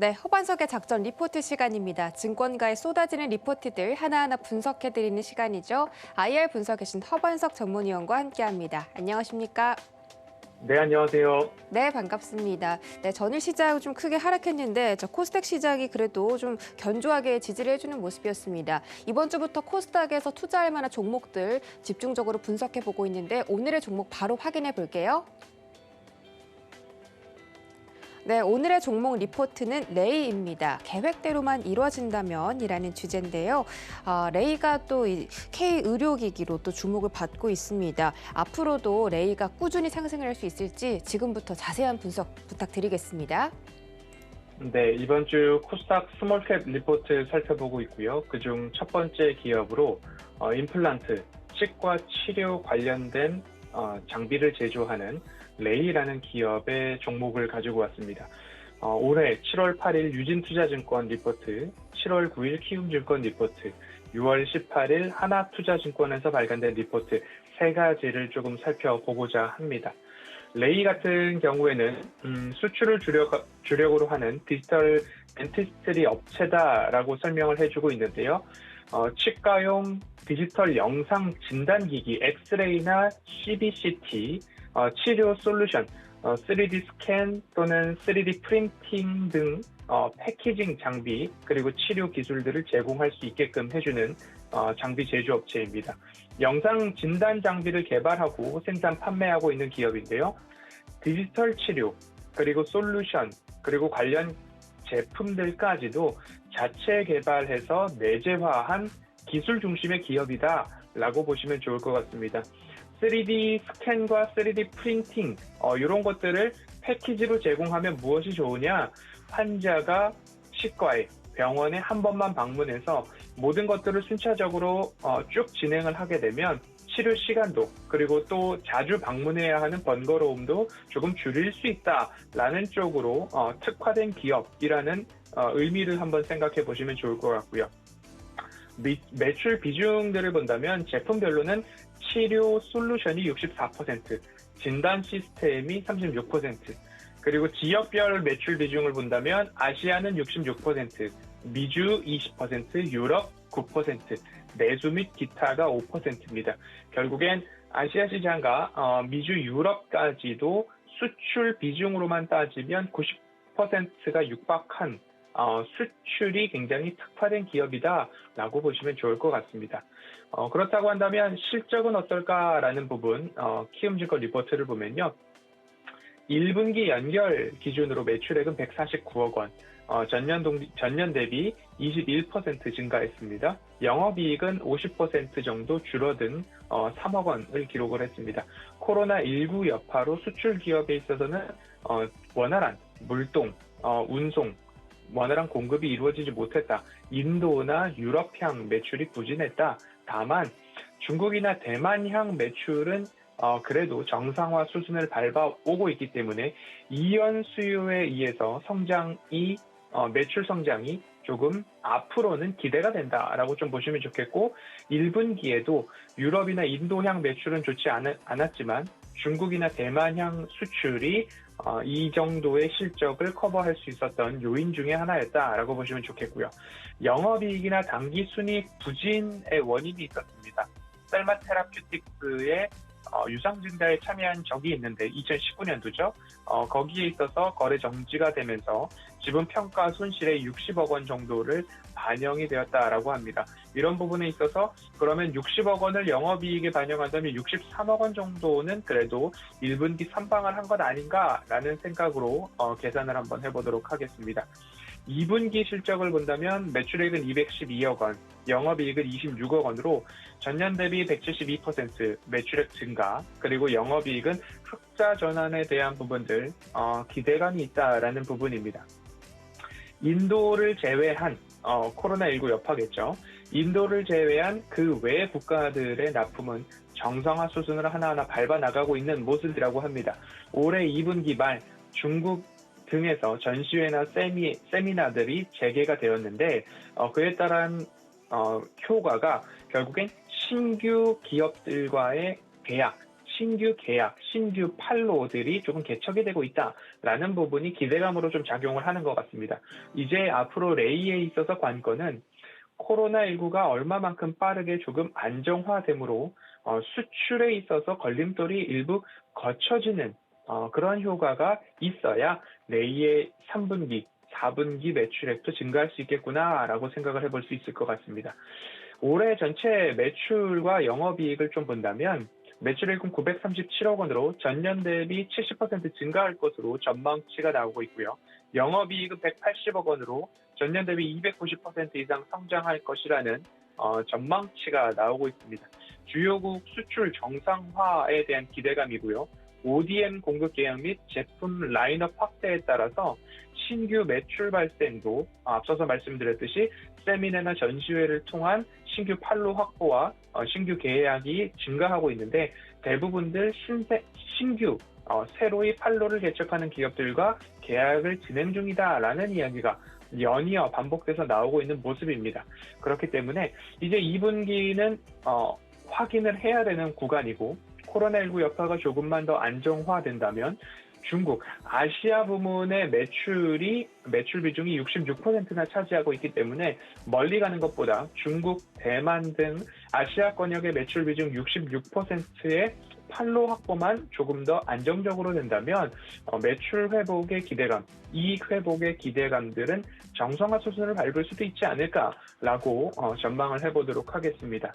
네, 허반석의 작전 리포트 시간입니다. 증권가에 쏟아지는 리포트들 하나하나 분석해드리는 시간이죠. IR 분석해신 허반석 전문위원과 함께합니다. 안녕하십니까? 네, 안녕하세요. 네, 반갑습니다. 네, 전일 시장 좀 크게 하락했는데 저 코스닥 시장이 그래도 좀 견조하게 지지를 해주는 모습이었습니다. 이번 주부터 코스닥에서 투자할 만한 종목들 집중적으로 분석해 보고 있는데 오늘의 종목 바로 확인해 볼게요. 네, 오늘의 종목 리포트는 레이입니다. 계획대로만 이루어진다면이라는 주제인데요. 아, 레이가 또 K 의료기기로 또 주목을 받고 있습니다. 앞으로도 레이가 꾸준히 상승을 할 수 있을지 지금부터 자세한 분석 부탁드리겠습니다. 네, 이번 주 코스닥 스몰캡 리포트 살펴보고 있고요. 그중 첫 번째 기업으로 어, 임플란트, 치과 치료 관련된 어, 장비를 제조하는 레이라는 기업의 종목을 가지고 왔습니다. 어, 올해 7월 8일 유진투자증권 리포트, 7월 9일 키움증권 리포트, 6월 18일 하나투자증권에서 발간된 리포트 세 가지를 조금 살펴보고자 합니다. 레이 같은 경우에는 음, 수출을 주력, 주력으로 하는 디지털 덴티스트리 업체다라고 설명을 해주고 있는데요. 어, 치과용 디지털 영상 진단기기 엑스레이나 CBCT 어, 치료 솔루션, 어, 3D 스캔 또는 3D 프린팅 등 어, 패키징 장비 그리고 치료 기술들을 제공할 수 있게끔 해주는 어, 장비 제조업체입니다. 영상 진단 장비를 개발하고 생산 판매하고 있는 기업인데요. 디지털 치료 그리고 솔루션 그리고 관련 제품들까지도 자체 개발해서 내재화한 기술 중심의 기업이다 라고 보시면 좋을 것 같습니다. 3D 스캔과 3D 프린팅 어, 이런 것들을 패키지로 제공하면 무엇이 좋으냐? 환자가 치과에 병원에 한 번만 방문해서 모든 것들을 순차적으로 어, 쭉 진행을 하게 되면 치료 시간도 그리고 또 자주 방문해야 하는 번거로움도 조금 줄일 수 있다라는 쪽으로 어, 특화된 기업이라는 어, 의미를 한번 생각해 보시면 좋을 것 같고요. 미, 매출 비중들을 본다면 제품별로는 치료 솔루션이 64%, 진단 시스템이 36%, 그리고 지역별 매출 비중을 본다면 아시아는 66%, 미주 20%, 유럽 9%, 내수 및 기타가 5%입니다. 결국엔 아시아 시장과 어, 미주 유럽까지도 수출 비중으로만 따지면 90%가 육박한 어, 수출이 굉장히 특화된 기업이다라고 보시면 좋을 것 같습니다. 어, 그렇다고 한다면 실적은 어떨까라는 부분 어, 키움증권 리포트를 보면요. 1분기 연결 기준으로 매출액은 149억 원, 어, 전년, 동, 전년 대비 21% 증가했습니다. 영업이익은 50% 정도 줄어든 어, 3억 원을 기록을 했습니다. 코로나19 여파로 수출 기업에 있어서는 어, 원활한 물동, 어, 운송, 원활한 공급이 이루어지지 못했다. 인도나 유럽향 매출이 부진했다. 다만 중국이나 대만향 매출은 어, 그래도 정상화 수준을 밟아오고 있기 때문에 이연 수요에 의해서 성장이 어, 매출 성장이 조금 앞으로는 기대가 된다라고 좀 보시면 좋겠고 1분기에도 유럽이나 인도향 매출은 좋지 않, 않았지만 중국이나 대만향 수출이 어, 이 정도의 실적을 커버할 수 있었던 요인 중의 하나였다라고 보시면 좋겠고요. 영업이익이나 당기 순이익 부진의 원인이 있었습니다. 셀마 테라퓨틱스의 어, 유상 증자에 참여한 적이 있는데 2019년도죠. 어, 거기에 있어서 거래 정지가 되면서 지분 평가 손실의 60억 원 정도를 반영이 되었다라고 합니다. 이런 부분에 있어서 그러면 60억 원을 영업이익에 반영한다면 63억 원 정도는 그래도 1분기 선방을 한 것 아닌가라는 생각으로 어, 계산을 한번 해보도록 하겠습니다. 2분기 실적을 본다면 매출액은 212억 원, 영업이익은 26억 원으로 전년 대비 172% 매출액 증가, 그리고 영업이익은 흑자 전환에 대한 부분들 어, 기대감이 있다라는 부분입니다. 인도를 제외한 어, 코로나19 여파겠죠. 인도를 제외한 그 외 국가들의 납품은 정상화 수준을 하나하나 밟아 나가고 있는 모습이라고 합니다. 올해 2분기 말 중국 등에서 전시회나 세미, 세미나들이 재개가 되었는데 어, 그에 따른 어, 효과가 결국엔 신규 기업들과의 계약, 신규 계약, 신규 판로들이 조금 개척이 되고 있다라는 부분이 기대감으로 좀 작용을 하는 것 같습니다. 이제 앞으로 레이에 있어서 관건은 코로나19가 얼마만큼 빠르게 조금 안정화되므로 어, 수출에 있어서 걸림돌이 일부 거쳐지는 어, 그런 효과가 있어야 내일의 3분기, 4분기 매출액도 증가할 수 있겠구나라고 생각을 해볼 수 있을 것 같습니다. 올해 전체 매출과 영업이익을 좀 본다면 매출액은 937억 원으로 전년 대비 70% 증가할 것으로 전망치가 나오고 있고요. 영업이익은 180억 원으로 전년 대비 290% 이상 성장할 것이라는 어, 전망치가 나오고 있습니다. 주요국 수출 정상화에 대한 기대감이고요. ODM 공급 계약 및 제품 라인업 확대에 따라서 신규 매출 발생도 앞서서 말씀드렸듯이 세미나나 전시회를 통한 신규 판로 확보와 어, 신규 계약이 증가하고 있는데 대부분들 신세, 신규 어, 새로이 판로를 개척하는 기업들과 계약을 진행 중이다라는 이야기가 연이어 반복돼서 나오고 있는 모습입니다. 그렇기 때문에 이제 2분기는 어, 확인을 해야 되는 구간이고 코로나19 여파가 조금만 더 안정화된다면 중국, 아시아 부문의 매출이 매출 비중이 66%나 차지하고 있기 때문에 멀리 가는 것보다 중국, 대만 등 아시아 권역의 매출 비중 66%의 판로 확보만 조금 더 안정적으로 된다면 어, 매출 회복의 기대감, 이익 회복의 기대감들은 정상화 수준을 밟을 수도 있지 않을까라고 어, 전망을 해보도록 하겠습니다.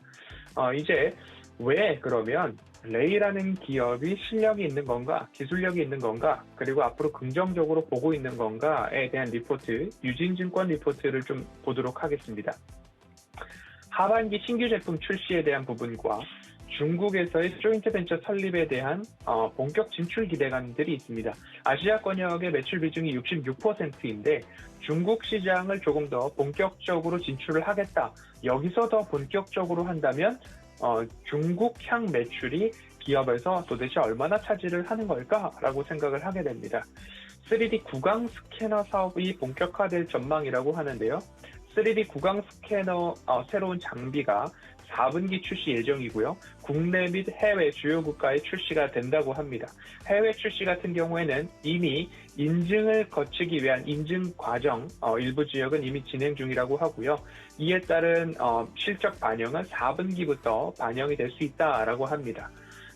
어, 이제 왜 그러면 레이라는 기업이 실력이 있는 건가, 기술력이 있는 건가, 그리고 앞으로 긍정적으로 보고 있는 건가에 대한 리포트, 유진증권 리포트를 좀 보도록 하겠습니다. 하반기 신규 제품 출시에 대한 부분과 중국에서의 조인트 벤처 설립에 대한 어, 본격 진출 기대감들이 있습니다. 아시아 권역의 매출 비중이 66%인데 중국 시장을 조금 더 본격적으로 진출을 하겠다. 여기서 더 본격적으로 한다면 어, 중국향 매출이 기업에서 도대체 얼마나 차지를 하는 걸까라고 생각을 하게 됩니다. 3D 구강 스캐너 사업이 본격화될 전망이라고 하는데요. 3D 구강 스캐너 어, 새로운 장비가 4분기 출시 예정이고요. 국내 및 해외 주요 국가에 출시가 된다고 합니다. 해외 출시 같은 경우에는 이미 인증을 거치기 위한 인증 과정 어, 일부 지역은 이미 진행 중이라고 하고요. 이에 따른 어, 실적 반영은 4분기부터 반영이 될 수 있다라고 합니다.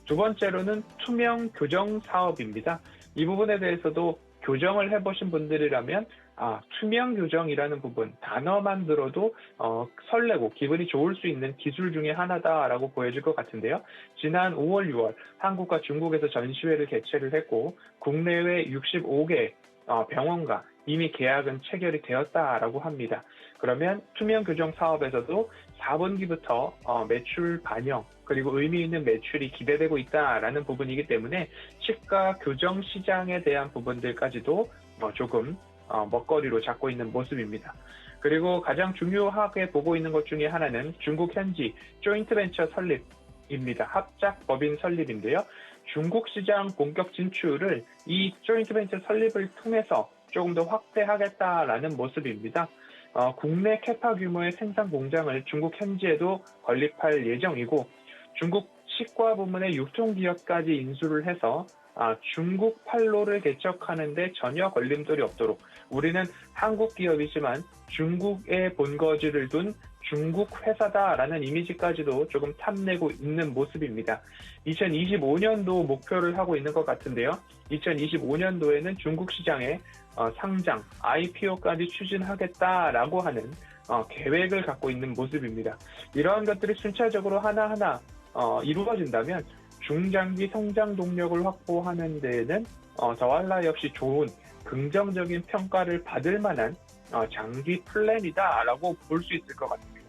두 번째로는 투명 교정 사업입니다. 이 부분에 대해서도 교정을 해보신 분들이라면 아, 투명 교정이라는 부분 단어만 들어도 어, 설레고 기분이 좋을 수 있는 기술 중에 하나다라고 보여질 것 같은데요. 지난 5월, 6월 한국과 중국에서 전시회를 개최를 했고 국내외 65개 어, 병원과 이미 계약은 체결이 되었다라고 합니다. 그러면 투명 교정 사업에서도 4분기부터 어, 매출 반영 그리고 의미 있는 매출이 기대되고 있다라는 부분이기 때문에 치과 교정 시장에 대한 부분들까지도 어, 조금 어, 먹거리로 잡고 있는 모습입니다. 그리고 가장 중요하게 보고 있는 것 중에 하나는 중국 현지 조인트 벤처 설립입니다. 합작 법인 설립인데요. 중국 시장 본격 진출을 이 조인트 벤처 설립을 통해서 조금 더 확대하겠다라는 모습입니다. 어, 국내 캐파 규모의 생산 공장을 중국 현지에도 건립할 예정이고 중국 치과 부문의 유통기업까지 인수를 해서 아, 중국 판로를 개척하는데 전혀 걸림돌이 없도록 우리는 한국 기업이지만 중국에 본거지를 둔 중국 회사다라는 이미지까지도 조금 탐내고 있는 모습입니다. 2025년도 목표를 하고 있는 것 같은데요. 2025년도에는 중국 시장에 어, 상장, IPO까지 추진하겠다라고 하는 어, 계획을 갖고 있는 모습입니다. 이러한 것들이 순차적으로 하나하나 어, 이루어진다면 중장기 성장 동력을 확보하는 데에는 어, 더할 나위 없이 좋은 긍정적인 평가를 받을 만한 어, 장기 플랜이다라고 볼 수 있을 것 같습니다.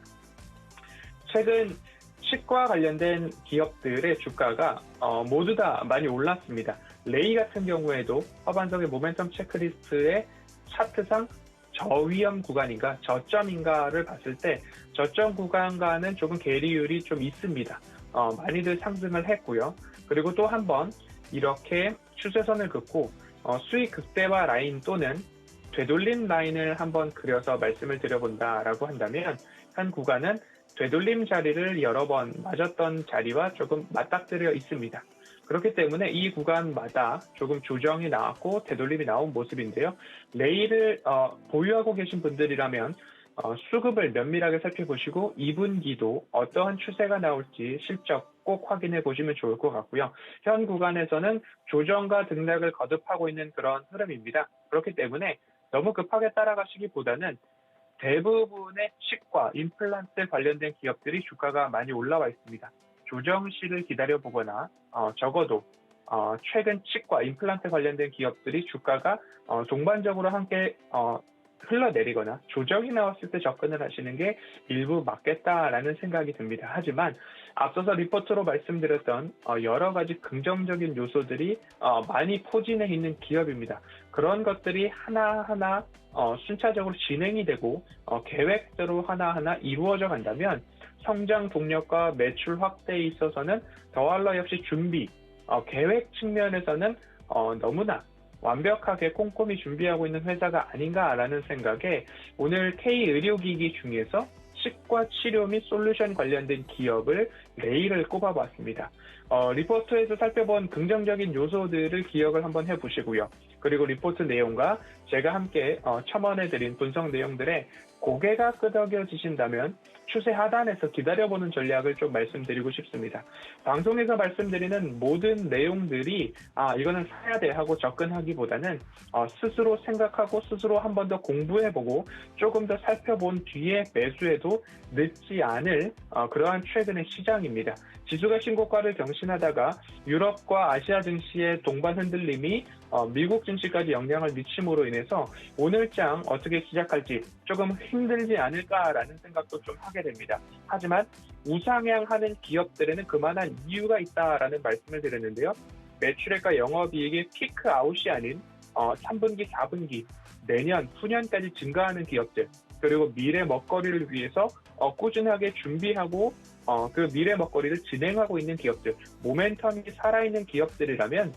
최근 치과 관련된 기업들의 주가가 어, 모두 다 많이 올랐습니다. 레이 같은 경우에도 허반석의 모멘텀 체크리스트의 차트상 저위험 구간인가 저점인가를 봤을 때 저점 구간과는 조금 괴리율이 좀 있습니다. 어, 많이들 상승을 했고요. 그리고 또 한 번 이렇게 추세선을 긋고 어, 수익 극대화 라인 또는 되돌림 라인을 한번 그려서 말씀을 드려본다라고 한다면 한 구간은 되돌림 자리를 여러 번 맞았던 자리와 조금 맞닥뜨려 있습니다. 그렇기 때문에 이 구간마다 조금 조정이 나왔고 되돌림이 나온 모습인데요. 레일을 어, 보유하고 계신 분들이라면 어, 수급을 면밀하게 살펴보시고 2분기도 어떠한 추세가 나올지 실적 꼭 확인해 보시면 좋을 것 같고요. 현 구간에서는 조정과 등락을 거듭하고 있는 그런 흐름입니다. 그렇기 때문에 너무 급하게 따라가시기보다는 대부분의 치과, 임플란트 관련된 기업들이 주가가 많이 올라와 있습니다. 조정 시를 기다려 보거나 어, 적어도 어, 최근 치과, 임플란트 관련된 기업들이 주가가 어, 동반적으로 함께 어, 흘러내리거나 조정이 나왔을 때 접근을 하시는 게 일부 맞겠다라는 생각이 듭니다. 하지만 앞서서 리포트로 말씀드렸던 어, 여러 가지 긍정적인 요소들이 어, 많이 포진해 있는 기업입니다. 그런 것들이 하나하나 어, 순차적으로 진행이 되고 어, 계획대로 하나하나 이루어져 간다면 성장 동력과 매출 확대에 있어서는 더할러 역시 준비, 어, 계획 측면에서는 어, 너무나 완벽하게 꼼꼼히 준비하고 있는 회사가 아닌가라는 생각에 오늘 K의료기기 중에서 치과 치료 및 솔루션 관련된 기업을 레일을 꼽아봤습니다. 어, 리포트에서 살펴본 긍정적인 요소들을 기억을 한번 해보시고요. 그리고 리포트 내용과 제가 함께 어, 첨언해드린 분석 내용들에 고개가 끄덕여지신다면 추세 하단에서 기다려보는 전략을 좀 말씀드리고 싶습니다. 방송에서 말씀드리는 모든 내용들이 아 이거는 사야 돼 하고 접근하기보다는 어, 스스로 생각하고 스스로 한 번 더 공부해보고 조금 더 살펴본 뒤에 매수해도 늦지 않을 어, 그러한 최근의 시장입니다. 지수가 신고가를 경신하다가 유럽과 아시아 증시의 동반 흔들림이 어, 미국 증시까지 영향을 미침으로 인해 서 오늘장 어떻게 시작할지 조금 힘들지 않을까라는 생각도 좀 하게 됩니다. 하지만 우상향하는 기업들에는 그만한 이유가 있다라는 말씀을 드렸는데요. 매출액과 영업이익이 피크 아웃이 아닌 어, 3분기, 4분기, 내년, 후년까지 증가하는 기업들 그리고 미래 먹거리를 위해서 어, 꾸준하게 준비하고 어, 그 미래 먹거리를 진행하고 있는 기업들, 모멘텀이 살아있는 기업들이라면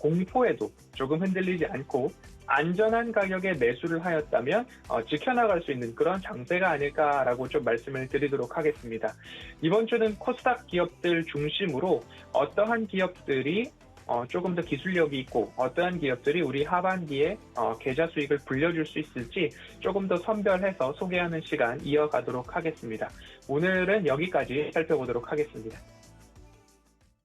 공포에도 조금 흔들리지 않고 안전한 가격에 매수를 하였다면 어, 지켜나갈 수 있는 그런 장세가 아닐까라고 좀 말씀을 드리도록 하겠습니다. 이번 주는 코스닥 기업들 중심으로 어떠한 기업들이 어, 조금 더 기술력이 있고 어떠한 기업들이 우리 하반기에 어, 계좌 수익을 불려줄 수 있을지 조금 더 선별해서 소개하는 시간 이어가도록 하겠습니다. 오늘은 여기까지 살펴보도록 하겠습니다.